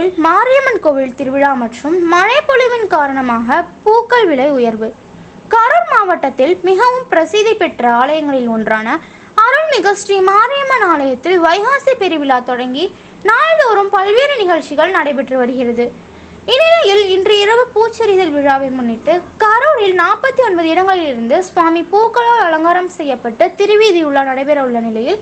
கரூரில் மாரியம்மன் கோவில் திருவிழா மற்றும் மழைப்பொழிவின் காரணமாக பூக்கள் விலை உயர்வு. கரூர் மாவட்டத்தில் மிகவும் பிரசித்தி பெற்ற ஆலயங்களில் ஒன்றான அருள்மிகு ஸ்ரீ மாரியம்மன் ஆலயத்தில் வைகாசி பெருவிழா தொடங்கி நாள்தோறும் பல்வேறு நிகழ்ச்சிகள் நடைபெற்று வருகிறது. இந்நிலையில் இன்று இரவு பூச்செறிதல் விழாவை முன்னிட்டு கரூரில் நாற்பத்தி ஒன்பது இடங்களிலிருந்து சுவாமி பூக்களால் அலங்காரம் செய்யப்பட்டு திருவீதி உலா நடைபெற உள்ள நிலையில்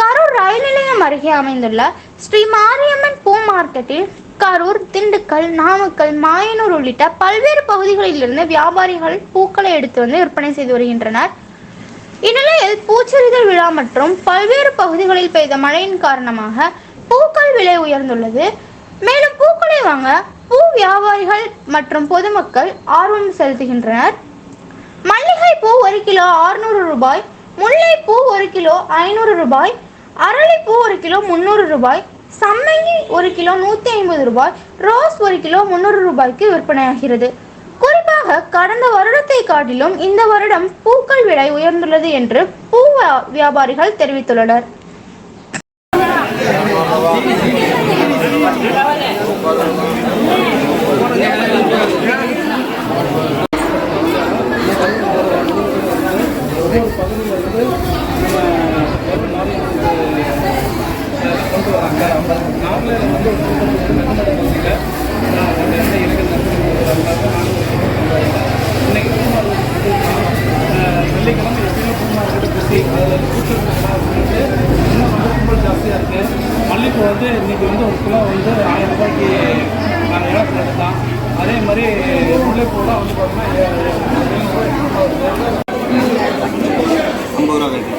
கரூர் ரயில் நிலையம் அருகே அமைந்துள்ள ஸ்ரீ மாரியம்மன் பூ மார்க்கெட்டில் கரூர் திண்டுக்கல் நாமக்கல் மாயனூர் உள்ளிட்ட பல்வேறு பகுதிகளிலிருந்து வியாபாரிகள் பூக்களை எடுத்து வந்து விற்பனை செய்து வருகின்றனர். இந்நிலையில் பூச்செறிதல் விழா மற்றும் பல்வேறு பகுதிகளில் பெய்த மழையின் காரணமாக பூக்கள் விலை உயர்ந்துள்ளது. மேலும் பூக்களை வாங்க பூ வியாபாரிகள் மற்றும் பொதுமக்கள் ஆர்வம் செலுத்துகின்றனர். மல்லிகை பூ ஒரு கிலோ 600 ரூபாய் முல்லைப்பூ ஒரு கிலோ ஐநூறு ரூபாய் அரளிப்பூ ஒரு கிலோ முந்நூறு ரூபாய் சம்மங்கி ஒரு கிலோ நூற்றி ஐம்பது ரூபாய் ரோஸ் ஒரு கிலோ முந்நூறு ரூபாய்க்கு விற்பனையாகிறது. குறிப்பாக கடந்த வருடத்தை காட்டிலும் இந்த வருடம் பூக்கள் விலை உயர்ந்துள்ளது என்று பூ வியா- வியாபாரிகள் தெரிவித்துள்ளனர். வெள்ளிக்கிழமை எப்பயுமே பூ மார்க்கெட்டு பிஸி அதில் பூச்செல்லாம் இன்னும் வந்து ரொம்ப ஜாஸ்தியாக இருக்குது மல்லிகைப்பூ வந்து இன்றைக்கி வந்து ஒரு கிலோ வந்து ஆயிரம் ரூபாய்க்கு நாங்கள் இழப்பு அதே மாதிரி முல்லைப்பூலாம் வந்து பார்த்தீங்கன்னா 뭐라 그래야